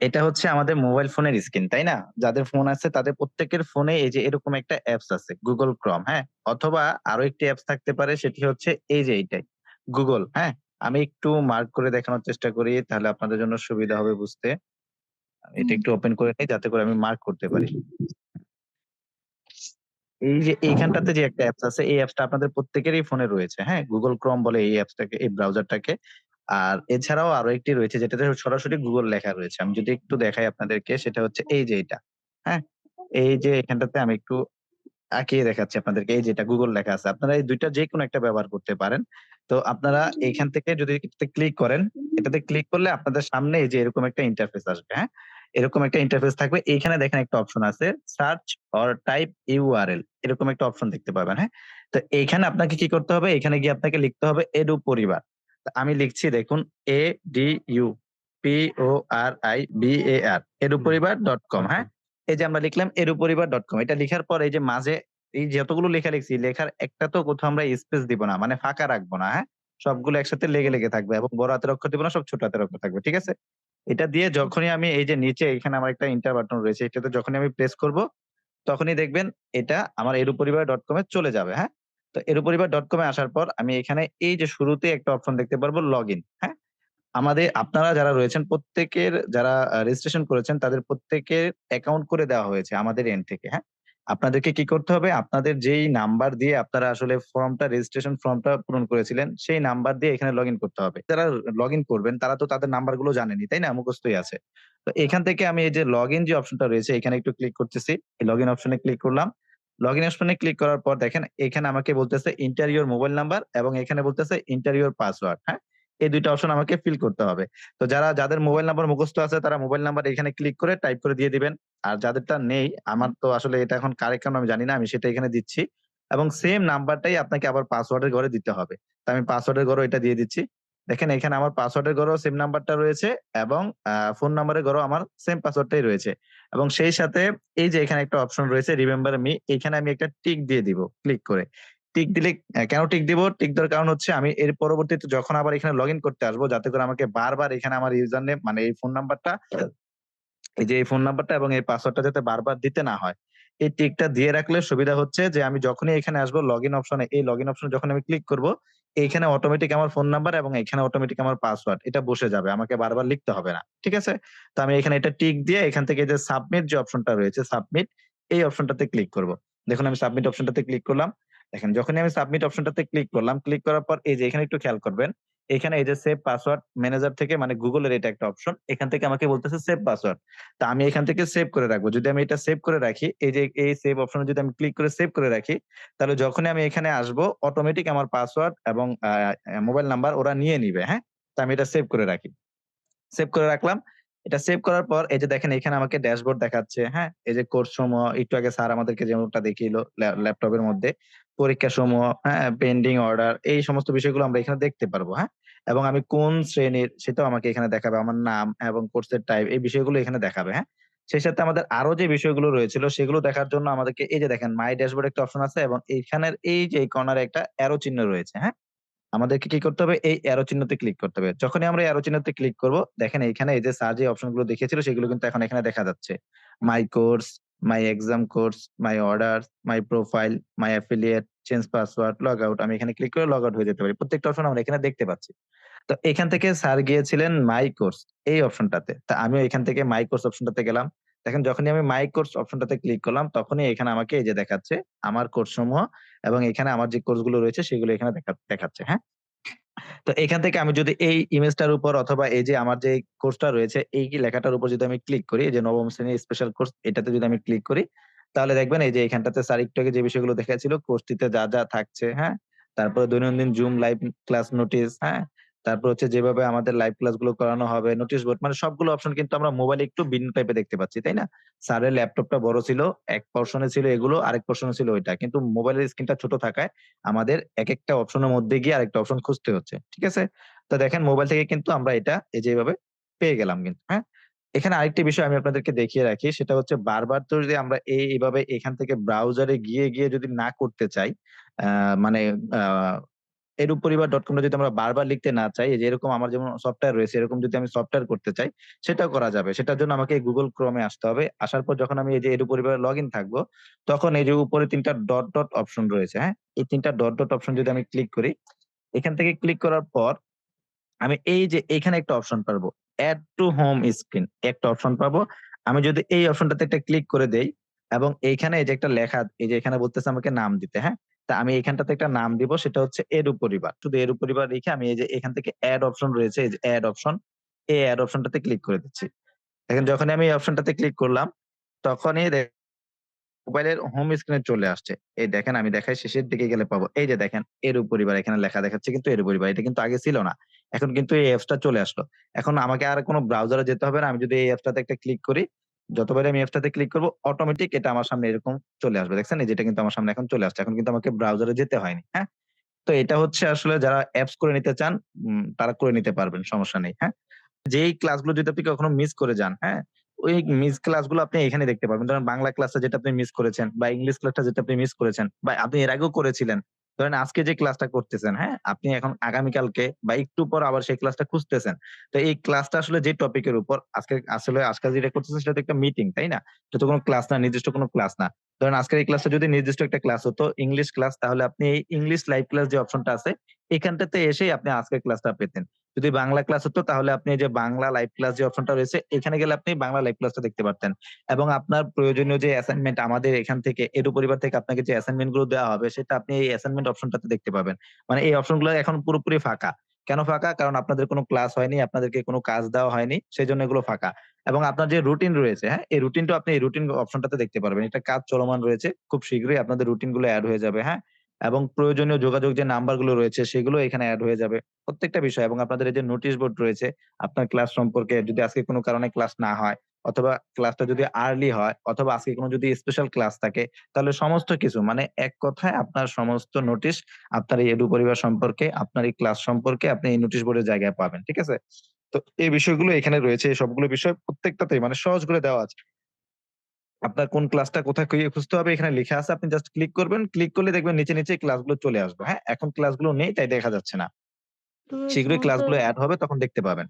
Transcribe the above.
এটা হচ্ছে আমাদের মোবাইল ফোনের স্ক্রিন, তাই না? যাদের ফোন আছে তাদের প্রত্যেকের ফোনে এই যে এরকম একটা অ্যাপস আছে গুগল ক্রম হ্যাঁ? অথবা আরও একটি অ্যাপস থাকতে পারে সেটি হচ্ছে এই যে এইটাই গুগল হ্যাঁ? আমি একটু মার্ক করে দেখানোর চেষ্টা করি তাহলে আপনাদের জন্য সুবিধা হবে বুঝতে। এটা একটু ওপেন করে নেই যাতে করে আমি মার্ক করতে পারি। এই যে এইখানটাতে যে একটা অ্যাপস আছে এই অ্যাপসটা আপনাদের প্রত্যেকেরই ফোনে রয়েছে, হ্যাঁ? গুগল ক্রম বলে এই অ্যাপসটাকে এই ব্রাউজারটাকে। আর এছাড়াও আরও একটি রয়েছে যেটাতে সরাসরি গুগল লেখা রয়েছে। আমি যদি একটু দেখাই আপনাদেরকে সেটা হচ্ছে এই যে এটা হ্যাঁ? এই যে এখানটাতে আমি একটু আঁকিয়ে দেখাচ্ছি আপনাদেরকে। এই যেটা গুগল লেখা আছে। আপনারা এই ২ টার যেকোনো একটা ব্যবহার করতে পারেন। তো আপনারা এখান থেকে যদি ক্লিক করেন, এটাতে ক্লিক করলে আপনাদের সামনে এই যে এরকম একটা ইন্টারফেস আসবে, হ্যাঁ? এরকম একটা ইন্টারফেস থাকবে। এইখানে দেখেন একটা অপশন আছে সার্চ অর টাইপ ইউআরএল এরকম একটা অপশন দেখতে পাবেন, হ্যাঁ? তো এইখানে আপনাকে কি করতে হবে? এখানে গিয়ে আপনাকে লিখতে হবে এডু পরিবার। আমি লিখছি দেখুন E D U P O R I B A R eduporibar.com হ্যাঁ? এই যে আমরা লিখলাম এরুপরিবার ডট কম এটা লিখার পর এই যে মাঝে এই যতগুলো লেখা লিখছি লেখার একটা তো কোথাও আমরা স্পেস দিব না। মানে ফাঁকা রাখব না, হ্যাঁ? সবগুলো একসাথে লেগে, লেগে থাকবে এবং বড় হাতের অক্ষর দিব না, সব ছোট হাতের অক্ষর থাকবে। ঠিক আছে? এটা দিয়ে যখনই আমি এই যে নিচে এখানে আমার একটা ইন্টার বাটন রয়েছে এটাতে যখনই আমি প্রেস করব, তখনই দেখবেন এটা আমার eduporibar.com এ চলে যাবে, হ্যাঁ? তো eduporibar.com এ আসার পর আমি এখানে এই যে শুরুতে একটা অপশন দেখতে পারব লগ ইন হ্যাঁ? আমাদের আপনারা যারা রয়েছেন প্রত্যেকের যারা রেজিস্ট্রেশন করেছেন তাদের প্রত্যেকের অ্যাকাউন্ট করে দেওয়া হয়েছে আমাদের এন্ড থেকে, হ্যাঁ? আপনাদেরকে কি করতে হবে? আপনাদের যেই নাম্বার দিয়ে আপনারা আসলে ফর্মটা রেজিস্ট্রেশন ফর্মটা পূরণ করেছিলেন, সেই নাম্বার দিয়ে এখানে লগইন করতে হবে। যারা লগইন করবেন তারা তো তাদের নাম্বারগুলো জানেনি তাই না? মুখস্থই আছে। তো এখান থেকে আমি এই যে লগইন যে অপশনটা রয়েছে এখানে একটু ক্লিক করতেছি। এই লগইন অপশনে ক্লিক করলাম। লগইন অপশনে ক্লিক করার পর দেখেন এখানে আমাকে বলতেছে এন্টার ইউর মোবাইল নাম্বার এবং এখানে বলতেছে এন্টার ইউর পাসওয়ার্ড, হ্যাঁ? এই দুইটা অপশন আমাকে ফিল করতে হবে। তো যারা যাদের মোবাইল নাম্বার মুখস্থ আছে তারা মোবাইল নাম্বার এখানে ক্লিক করে টাইপ করে দিয়ে দিবেন। আর যাদেরটা নেই, আমার তো আসলে এটা এখন কারেক্ট কেন আমি জানি না। আমি সেটা এখানে দিচ্ছি। এবং সেম নাম্বারটাই আপনাকে আবার পাসওয়ার্ডের ঘরে দিতে হবে। তো আমি পাসওয়ার্ডের ঘরে এটা দিয়ে দিচ্ছি। দেখেন, এখানে আমার পাসওয়ার্ডের ঘরেও সেম নাম্বারটা রয়েছে এবং ফোন নাম্বারের ঘরেও আমার সেম পাসওয়ার্ডটাই রয়েছে। এবং সেই সাথে এই যে এখানে একটা অপশন রয়েছে রিমেম্বার মি এখানে আমি একটা টিক দিয়ে দিব ক্লিক করে। টিক দিলে কেন টিক দিব? টিক দেওয়ার কারণ হচ্ছে আমি এর পরবর্তীতে যখন আবার এখানে লগইন করতে আসব, যাতে করে আমাকে বারবার এখানে আমার ইউজার নেম মানে এই ফোন নাম্বারটা এই যে এই ফোন নাম্বারটা এবং এই পাসওয়ার্ডটা যাতে বারবার দিতে না হয়। এই টিকটা দিয়ে রাখলে সুবিধা হচ্ছে যে আমি যখনই এখানে আসব লগইন অপশনে এই লগ ইন অপশনে যখন আমি ক্লিক করব, এইখানে অটোমেটিক আমার ফোন নাম্বার এবং এখানে অটোমেটিক আমার পাসওয়ার্ড এটা বসে যাবে। আমাকে বারবার লিখতে হবে না। ঠিক আছে? তো আমি এখানে এটা টিক দিয়ে এখান থেকে যে সাবমিট যে অপশনটা রয়েছে সাবমিট এই অপশনটাতে ক্লিক করব। দেখুন আমি সাবমিট অপশনটাতে ক্লিক করলাম। দেখেন যখনই আমি সাবমিট অপশনটাতে ক্লিক করলাম, ক্লিক করার পর এই যে এখানে একটু খেয়াল করবেন। এখানে এই যে সেভ পাসওয়ার্ড ম্যানেজার থেকে মানে গুগলের এটা একটা অপশন। এখান থেকে আমাকে বলতেছে সেভ পাসওয়ার্ড। তা আমি এখান থেকে সেভ করে রাখব। যদি আমি এটা সেভ করে রাখি, এই যে এই সেভ অপশনে যদি আমি ক্লিক করে সেভ করে রাখি, তাহলে যখনই আমি এখানে আসব অটোমেটিক আমার পাসওয়ার্ড এবং মোবাইল নাম্বার ওরা নিয়ে নিবে, হ্যাঁ? তা আমি এটা সেভ করে রাখি। সেভ করে রাখলাম। এটা সেভ করার পর এই যে দেখেন এখানে আমাকে ড্যাশবোর্ড দেখাচ্ছে, হ্যাঁ? এই যে কোর্স সমূহ একটু আগে স্যার আমাদেরকে যেমনটা দেখিয়েলো ল্যা ল্যাপটপের মধ্যে। পরীক্ষা সমূহ, হ্যাঁ? পেন্ডিং অর্ডার এই সমস্ত বিষয়গুলো আমরা এখানে দেখতে পারব, হ্যাঁ? এবং আমি কোন শ্রেণির সেটাও আমাকে এখানে দেখাবে। আমার নাম এবং কোর্সের টাইপ এই বিষয়গুলো এখানে দেখাবে, হ্যাঁ? সেই সাথে আমাদের আরও যে বিষয়গুলো রয়েছিল সেগুলো দেখার জন্য আমাদেরকে এই যে দেখেন মাই ড্যাশবোর্ড একটা অপশন আছে এবং এইখানের এই যে কর্নারে একটা অ্যারো চিহ্ন রয়েছে, হ্যাঁ? আমাদেরকে কি করতে হবে? এই অ্যারো চিহ্নতে ক্লিক করতে হবে। যখনই আমরা অ্যারো চিহ্নতে ক্লিক করব, দেখেন এইখানে এই যে স্যার যে অপশনগুলো দেখিয়েছিল সেগুলো কিন্তু এখন এখানে দেখা যাচ্ছে। My course, my exam course, my order, my profile, my affiliate, change password, log out. আমি এখানে ক্লিক করে লগ আউট হয়ে যেতে পারি। প্রত্যেকটা অপশন আমরা এখানে দেখতে পাচ্ছি। তো এখান থেকে স্যার গিয়েছিলেন মাই কোর্স এই অপশনটাতে। তা আমিও এখান থেকে মাই কোর্স অপশনটাতে গেলাম। দেখেন যখনই আমি মাই কোর্স অপশনটাতে ক্লিক করলাম তখনই এখানে আমাকে এই যে দেখাচ্ছে আমার কোর্স সমূহ এবং এখানে আমার যে কোর্সগুলো রয়েছে সেগুলো এখানে দেখাচ্ছে, হ্যাঁ? তো এখান থেকে আমি যদি এই ইমেজটার উপর অথবা এই যে আমার যে কোর্সটা রয়েছে এই লেখাটার উপর যদি আমি ক্লিক করি, এই যে নবম শ্রেণির স্পেশাল কোর্স এটাতে যদি আমি ক্লিক করি, তাহলে দেখবেন এই যে এখানটাতে স্যার একটু যে বিষয়গুলো দেখাচ্ছিল কোর্সটিতে যা, যা থাকছে, হ্যাঁ? তারপরে দৈনন্দিন জুম লাইভ ক্লাস নোটিস, হ্যাঁ? তারপর হচ্ছে যেভাবে আমাদের লাইভ ক্লাসগুলো করানো হবে, নোটিশ বোর্ড মানে সবগুলো অপশন কিন্তু আমরা মোবাইলে একটু ভিন্ন টাইপের দেখতে পাচ্ছি, তাই না? স্যারের ল্যাপটপটা বড় ছিল, এক পোরশনে ছিল এগুলো, আরেক পোরশনে ছিল ওইটা। কিন্তু মোবাইলের স্ক্রিনটা ছোট থাকায় আমাদের একেকটা অপশনের মধ্যে গিয়ে আরেকটা অপশন খুঁজতে হচ্ছে। ঠিক আছে? তো দেখেন মোবাইল থেকে কিন্তু আমরা এটা এই যে এভাবে পেয়ে গেলাম কিন্তু, হ্যাঁ? এখানে আরেকটি বিষয় আমি আপনাদেরকে দেখিয়ে রাখি সেটা হচ্ছে বারবার তো যদি আমরা এই এভাবে এখান থেকে ব্রাউজারে গিয়ে, গিয়ে যদি না করতে চাই, আ মানে আ ডট টা যদি আমরা বারবার লিখতে না চাই, যে এরকম আমার যেমন সফটওয়্যার রয়েছে, এরকম যদি আমি সফটওয়্যার করতে চাই, সেটাও করা যাবে। সেটার জন্য আমাকে গুগল এ আসতে হবে। আসার পর যখন আমি এই যে eduporibar লগ ইন থাকব, তখন এই যে উপরে তিনটা ডট, ডট অপশন রয়েছে, হ্যাঁ? এই তিনটা ডট, ডট অপশন যদি আমি ক্লিক করি, এখান থেকে ক্লিক করার পর আমি এই যে এখানে একটা অপশন পাবো। এড টু হোম স্ক্রিন একটা অপশন পাবো। আমি যদি এই অপশনটাতে একটা ক্লিক করে দেই এবং এইখানে এই যে একটা লেখা এই যে এখানে বলতেছে আমাকে নাম দিতে, হ্যাঁ? তা আমি এখানটাতে একটা নাম দিব সেটা হচ্ছে eduporibar শুধু eduporibar রেখে আমি এই যে এখান থেকে এড অপশন রয়েছে, এই যে এড অপশন, এই এড অপশনটাতে ক্লিক করে দিচ্ছি। এখন যখনই আমি এই অপশনটাতে ক্লিক করলাম, তখনই মোবাইলের হোম স্ক্রিনে চলে আসছে। এই দেখেন আমি দেখাই শেষের দিকে গেলে পাবো। এই যে দেখেন eduporibar এখানে লেখা দেখাচ্ছে কিন্তু eduporibar এটা কিন্তু আগে ছিল না। এখন কিন্তু এই অ্যাপসটা চলে আসলো। এখন আমাকে আর কোন ব্রাউজারে যেতে হবে না। আমি যদি এই অ্যাপসটাতে একটা ক্লিক করি, যতবারই আমি অ্যাপসটাতে ক্লিক করব অটোমেটিক এটা আমার সামনে এরকম চলে আসবে। দেখছেন? এই যে এটা কিন্তু আমার সামনে এখন চলে আসছে। এখন কিন্তু আমাকে ব্রাউজারে যেতে হয়নি, হ্যাঁ? তো এটা হচ্ছে আসলে যারা অ্যাপস করে নিতে চান, তারা করে নিতে পারবেন, সমস্যা নেই, হ্যাঁ? যেই ক্লাসগুলো যদি আপনি কখনো মিস করে যান, হ্যাঁ? ওই মিস ক্লাসগুলো আপনি এখানে দেখতে পারবেন। ধরেন বাংলা ক্লাসটা যেটা আপনি মিস করেছেন বা ইংলিশ ক্লাসটা যেটা আপনি মিস করেছেন বা আপনি এর আগেও করেছিলেন। ধরেন আজকে যে ক্লাসটা করতেছেন, হ্যাঁ? আপনি এখন আগামীকালকে বা একটু পর আবার সেই ক্লাসটা খুঁজতেছেন। তো এই ক্লাসটা আসলে যে টপিকের উপর আজকে আসলে আজকাল যেটা করতেছেন সেটা তো একটা মিটিং, তাই না? এটা তো কোনো ক্লাস না, নির্দিষ্ট কোনো ক্লাস না। ধরেন আজকের এই ক্লাসটা যদি নির্দিষ্ট একটা ক্লাস হতো, ইংলিশ ক্লাস তাহলে আপনি এই ইংলিশ লাইভ ক্লাস যে অপশনটা আছে, এখানটাতে এসেই আপনি আজকের ক্লাসটা পেতেন। যদি বাংলা ক্লাস হতো তাহলে আপনি যে বাংলা লাইভ ক্লাস যে অপশনটা রয়েছে, এখানে গেলে আপনি বাংলা লাইভ ক্লাসটা দেখতে পারতেন। এবং আপনার প্রয়োজনীয় যে অ্যাসাইনমেন্ট আমাদের এখান থেকে eduporibar থেকে আপনাকে যে অ্যাসাইনমেন্টগুলো দেওয়া হবে সেটা আপনি এই অ্যাসাইনমেন্ট অপশনটাতে দেখতে পাবেন। মানে এই অপশনগুলো এখন পুরোপুরি ফাঁকা। কেন ফাঁকা? কারণ আপনাদের কোনো ক্লাস হয়নি, আপনাদেরকে কোনো কাজ দেওয়া হয়নি। সেই জন্য এগুলো ফাঁকা। এবং আপনার যে রুটিন রয়েছে, হ্যাঁ? এই রুটিনটাও আপনি এই রুটিন অপশনটাতে দেখতে পারবেন। এটা কাজ চলমান রয়েছে। খুব শীঘ্রই আপনাদের রুটিনগুলো অ্যাড হয়ে যাবে, হ্যাঁ? এবং প্রয়োজনীয় যোগাযোগ যে নাম্বারগুলো রয়েছে সেগুলো এখানে অ্যাড হয়ে যাবে। প্রত্যেকটা বিষয় এবং আপনাদের এই যে নোটিশ বোর্ড রয়েছে, আপনার ক্লাস সম্পর্কে যদি আজকে কোনো কারণে ক্লাস না হয় অথবা ক্লাসটা যদি আর্লি হয় অথবা আজকে কোনো যদি স্পেশাল ক্লাস থাকে, তাহলে সমস্ত কিছু মানে এক কথায় আপনার সমস্ত নোটিশ আপনার এই এডু পরিবার সম্পর্কে, আপনার এই ক্লাস সম্পর্কে আপনি এই নোটিশ বোর্ডের জায়গায় পাবেন। ঠিক আছে? তো এই বিষয়গুলো এখানে রয়েছে। এই সবগুলো বিষয় প্রত্যেকটাতেই মানে সহজ করে দেওয়া আছে। আপনার কোন ক্লাসটা কোথায় কি খুঁজতে হবে এখানে লিখে আছে। আপনি জাস্ট ক্লিক করবেন। ক্লিক করলে দেখবেন নিচে, নিচে ক্লাসগুলো চলে আসবে, হ্যাঁ? এখন ক্লাসগুলো নেই তাই দেখা যাচ্ছে না। শীঘ্রই ক্লাসগুলো অ্যাড হবে তখন দেখতে পাবেন।